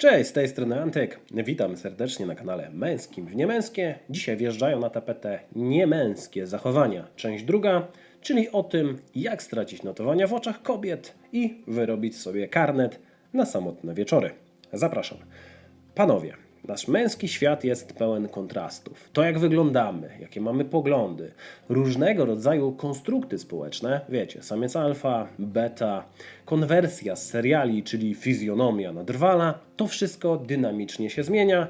Cześć, z tej strony Antyk. Witam serdecznie na kanale Męskim w Niemęskie. Dzisiaj wjeżdżają na tapetę niemęskie zachowania. Część druga, czyli o tym, jak stracić notowania w oczach kobiet i wyrobić sobie karnet na samotne wieczory. Zapraszam. Panowie, nasz męski świat jest pełen kontrastów. To, jak wyglądamy, jakie mamy poglądy, różnego rodzaju konstrukty społeczne, wiecie, samiec alfa, beta, konwersja z seriali, czyli fizjonomia na drwala, to wszystko dynamicznie się zmienia,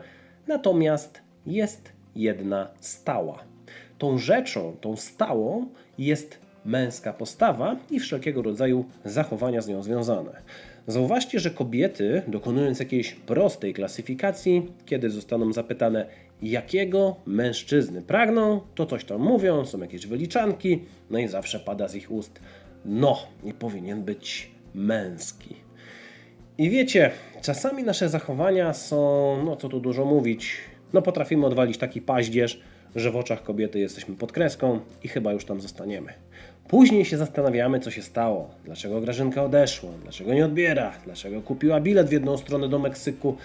natomiast jest jedna stała. Tą rzeczą, tą stałą jest męska postawa i wszelkiego rodzaju zachowania z nią związane. Zauważcie, że kobiety, dokonując jakiejś prostej klasyfikacji, kiedy zostaną zapytane, jakiego mężczyzny pragną, to coś tam mówią, są jakieś wyliczanki, no i zawsze pada z ich ust, no, nie powinien być męski. I wiecie, czasami nasze zachowania są, no co tu dużo mówić, no potrafimy odwalić taki paździerz, że w oczach kobiety jesteśmy pod kreską i chyba już tam zostaniemy. Później się zastanawiamy, co się stało, dlaczego Grażynka odeszła, dlaczego nie odbiera, dlaczego kupiła bilet w jedną stronę do Meksyku.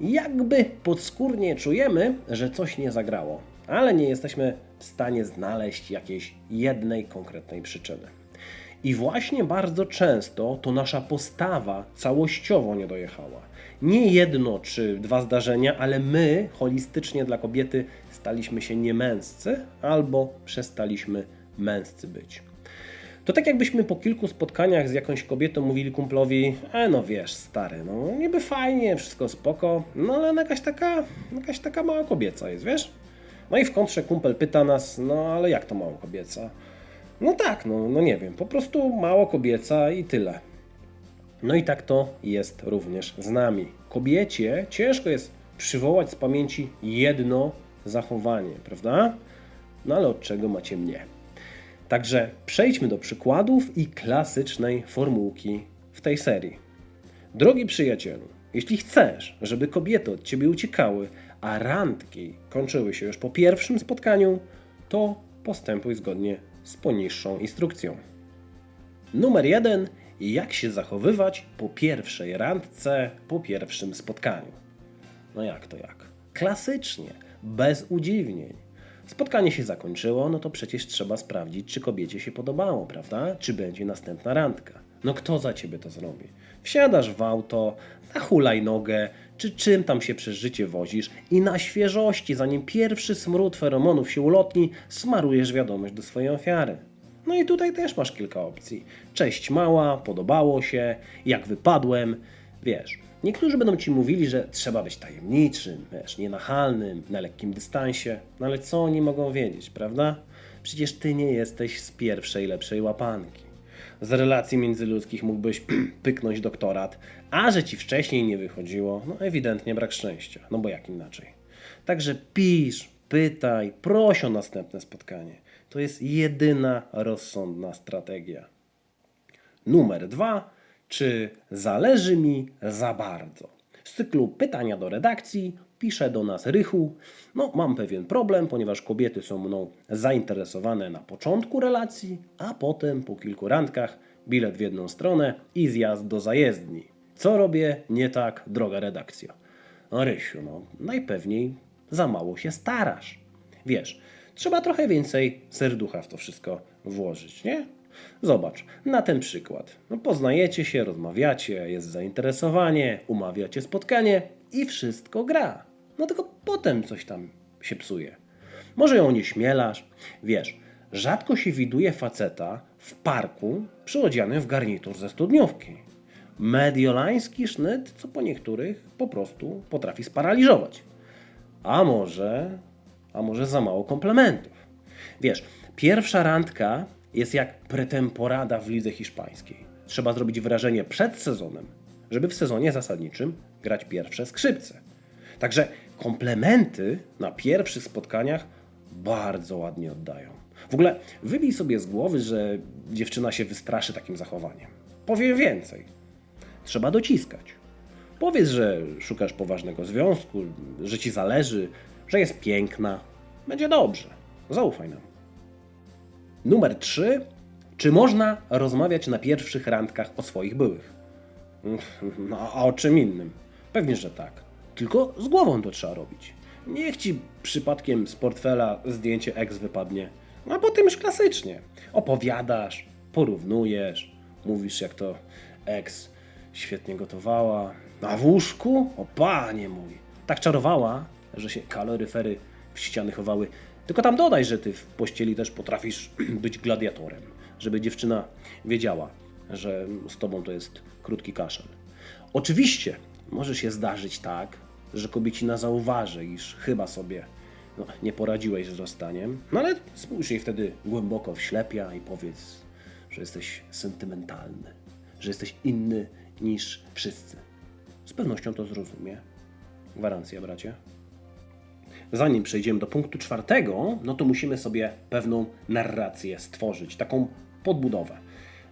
Jakby podskórnie czujemy, że coś nie zagrało, ale nie jesteśmy w stanie znaleźć jakiejś jednej konkretnej przyczyny. I właśnie bardzo często to nasza postawa całościowo nie dojechała. Nie jedno czy dwa zdarzenia, ale my holistycznie dla kobiety staliśmy się niemęscy albo przestaliśmy męscy być. To tak jakbyśmy po kilku spotkaniach z jakąś kobietą mówili kumplowi, e no wiesz stary, no niby fajnie, wszystko spoko, no ale jakaś taka, jakaś taka mała kobieca jest, wiesz? No i w kontrze kumpel pyta nas, no ale jak to mało kobieca? No tak, no, no nie wiem, po prostu mało kobieca i tyle. No i tak to jest również z nami. Kobiecie ciężko jest przywołać z pamięci jedno zachowanie, prawda? No ale od czego macie mnie? Także przejdźmy do przykładów i klasycznej formułki w tej serii. Drogi przyjacielu, jeśli chcesz, żeby kobiety od ciebie uciekały, a randki kończyły się już po pierwszym spotkaniu, to postępuj zgodnie z poniższą instrukcją. Numer jeden. Jak się zachowywać po pierwszej randce, po pierwszym spotkaniu? No jak to jak? Klasycznie, bez udziwnień. Spotkanie się zakończyło, no to przecież trzeba sprawdzić, czy kobiecie się podobało, prawda? Czy będzie następna randka. No kto za ciebie to zrobi? Wsiadasz w auto, na hulajnogę, czy czym tam się przez życie wozisz i na świeżości, zanim pierwszy smród feromonów się ulotni, smarujesz wiadomość do swojej ofiary. No i tutaj też masz kilka opcji. Cześć mała, podobało się, jak wypadłem, wiesz. Niektórzy będą ci mówili, że trzeba być tajemniczym, wiesz, nienachalnym, na lekkim dystansie. No ale co oni mogą wiedzieć, prawda? Przecież ty nie jesteś z pierwszej lepszej łapanki. Z relacji międzyludzkich mógłbyś pyknąć doktorat, a że ci wcześniej nie wychodziło, no ewidentnie brak szczęścia. No bo jak inaczej? Także pisz, pytaj, proś o następne spotkanie. To jest jedyna rozsądna strategia. Numer dwa. Czy zależy mi za bardzo? Z cyklu pytania do redakcji pisze do nas Rychu. No, mam pewien problem, ponieważ kobiety są mną zainteresowane na początku relacji, a potem po kilku randkach bilet w jedną stronę i zjazd do zajezdni. Co robię nie tak, droga redakcja? No, Rysiu, no, najpewniej za mało się starasz. Wiesz, trzeba trochę więcej serducha w to wszystko włożyć, nie? Zobacz, na ten przykład. No, poznajecie się, rozmawiacie, jest zainteresowanie, umawiacie spotkanie i wszystko gra. No tylko potem coś tam się psuje. Może ją nie śmielasz. Wiesz, rzadko się widuje faceta w parku przyodzianym w garnitur ze studniówki. Mediolański sznyt, co po niektórych po prostu potrafi sparaliżować. A może, a może za mało komplementów. Wiesz, pierwsza randka jest jak pretemporada w lidze hiszpańskiej. Trzeba zrobić wrażenie przed sezonem, żeby w sezonie zasadniczym grać pierwsze skrzypce. Także komplementy na pierwszych spotkaniach bardzo ładnie oddają. W ogóle wybij sobie z głowy, że dziewczyna się wystraszy takim zachowaniem. Powiem więcej. Trzeba dociskać. Powiedz, że szukasz poważnego związku, że ci zależy, że jest piękna. Będzie dobrze. Zaufaj nam. Numer 3. Czy można rozmawiać na pierwszych randkach o swoich byłych? No, a o czym innym? Pewnie, że tak. Tylko z głową to trzeba robić. Niech ci przypadkiem z portfela zdjęcie ex wypadnie. A potem już klasycznie. Opowiadasz, porównujesz, mówisz jak to ex świetnie gotowała. A w łóżku? O panie mój. Tak czarowała, że się kaloryfery w ściany chowały. Tylko tam dodaj, że ty w pościeli też potrafisz być gladiatorem. Żeby dziewczyna wiedziała, że z tobą to jest krótki kaszel. Oczywiście może się zdarzyć tak, że kobiecina zauważy, iż chyba sobie no, nie poradziłeś z rozstaniem, no ale spójrz jej wtedy głęboko w ślepia i powiedz, że jesteś sentymentalny, że jesteś inny niż wszyscy. Z pewnością to zrozumie. Gwarancja, bracie. Zanim przejdziemy do punktu czwartego, no to musimy sobie pewną narrację stworzyć, taką podbudowę.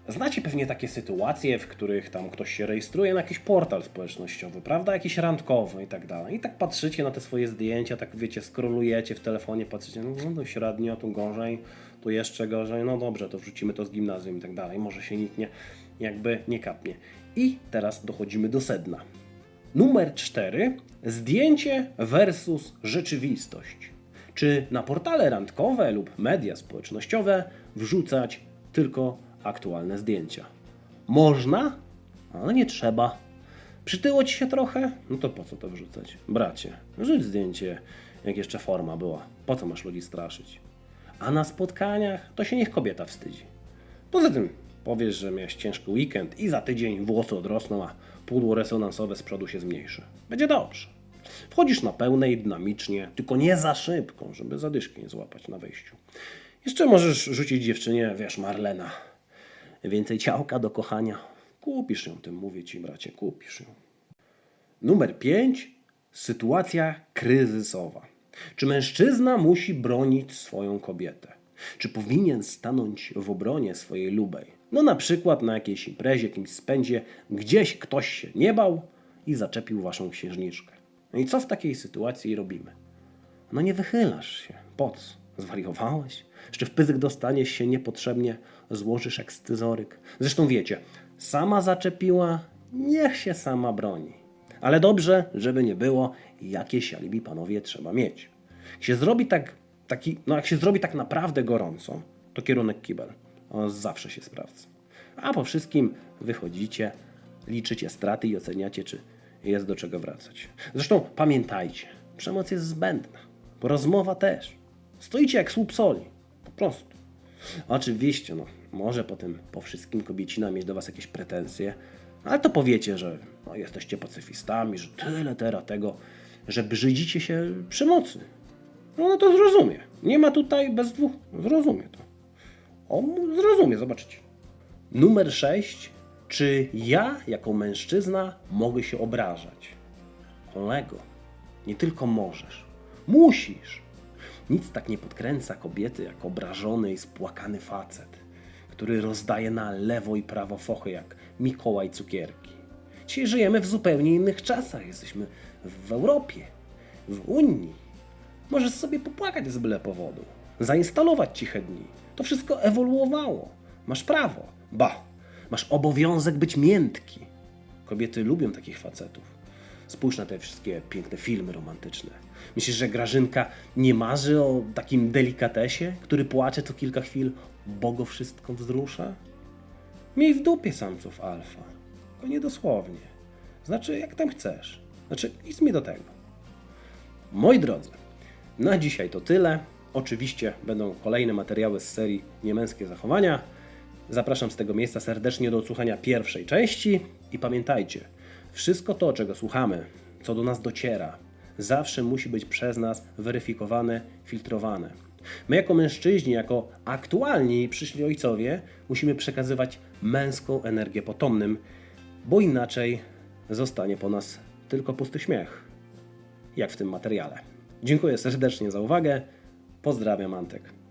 Znacie pewnie takie sytuacje, w których tam ktoś się rejestruje na jakiś portal społecznościowy, prawda? Jakiś randkowy i tak dalej. I tak patrzycie na te swoje zdjęcia, tak wiecie, skrolujecie w telefonie, patrzycie, no to średnio, tu gorzej, tu jeszcze gorzej, no dobrze, to wrzucimy to z gimnazjum i tak dalej. Może się nikt nie, jakby nie kapnie. I teraz dochodzimy do sedna. Numer 4. Zdjęcie versus rzeczywistość. Czy na portale randkowe lub media społecznościowe wrzucać tylko aktualne zdjęcia? Można, ale nie trzeba. Przytyło ci się trochę? No to po co to wrzucać? Bracie, rzuć zdjęcie, jak jeszcze forma była. Po co masz ludzi straszyć? A na spotkaniach to się niech kobieta wstydzi. Poza tym powiesz, że miałeś ciężki weekend i za tydzień włosy odrosną, a pudło resonansowe z przodu się zmniejszy. Będzie dobrze. Wchodzisz na pełnej, dynamicznie, tylko nie za szybko, żeby zadyszki nie złapać na wejściu. Jeszcze możesz rzucić dziewczynie, wiesz, Marlena. Więcej ciałka do kochania. Kupisz ją, tym mówię ci, bracie, kupisz ją. Numer 5. Sytuacja kryzysowa. Czy mężczyzna musi bronić swoją kobietę? Czy powinien stanąć w obronie swojej lubej? No na przykład na jakiejś imprezie, jakimś spędzie, gdzieś ktoś się nie bał i zaczepił waszą księżniczkę. No i co w takiej sytuacji robimy? No nie wychylasz się. Po co? Zwariowałeś? Jeszcze w pyzyk dostaniesz się niepotrzebnie, złożysz jak scyzoryk. Zresztą wiecie, sama zaczepiła, niech się sama broni. Ale dobrze, żeby nie było, jakieś alibi panowie trzeba mieć. Jak się zrobi tak, taki, no jak się zrobi tak naprawdę gorąco, to kierunek kibel. On zawsze się sprawdza. A po wszystkim wychodzicie, liczycie straty i oceniacie, czy jest do czego wracać. Zresztą pamiętajcie, przemoc jest zbędna. Rozmowa też. Stoicie jak słup soli. Po prostu. Oczywiście, no, może potem po wszystkim kobiecina mieć do was jakieś pretensje, ale to powiecie, że no, jesteście pacyfistami, że tyle teraz tego, że brzydzicie się przemocy. No, no to zrozumie. Nie ma tutaj bez dwóch. Zrozumie to. On zrozumie, zobaczycie. Numer 6. Czy ja, jako mężczyzna, mogę się obrażać? Kolego, nie tylko możesz, musisz. Nic tak nie podkręca kobiety jak obrażony i spłakany facet, który rozdaje na lewo i prawo fochy jak Mikołaj cukierki. Dzisiaj żyjemy w zupełnie innych czasach. Jesteśmy w Europie, w Unii. Możesz sobie popłakać z byle powodu, zainstalować ciche dni. To wszystko ewoluowało. Masz prawo. Ba, masz obowiązek być miętki. Kobiety lubią takich facetów. Spójrz na te wszystkie piękne filmy romantyczne. Myślisz, że Grażynka nie marzy o takim delikatesie, który płacze co kilka chwil, bo go wszystko wzrusza? Miej w dupie samców alfa. To nie dosłownie. Znaczy, jak tam chcesz. Znaczy, nic mi do tego. Moi drodzy, na dzisiaj to tyle. Oczywiście będą kolejne materiały z serii Niemęskie Zachowania. Zapraszam z tego miejsca serdecznie do odsłuchania pierwszej części i pamiętajcie, wszystko to, czego słuchamy, co do nas dociera, zawsze musi być przez nas weryfikowane, filtrowane. My jako mężczyźni, jako aktualni przyszli ojcowie, musimy przekazywać męską energię potomnym, bo inaczej zostanie po nas tylko pusty śmiech, jak w tym materiale. Dziękuję serdecznie za uwagę. Pozdrawiam, Antek.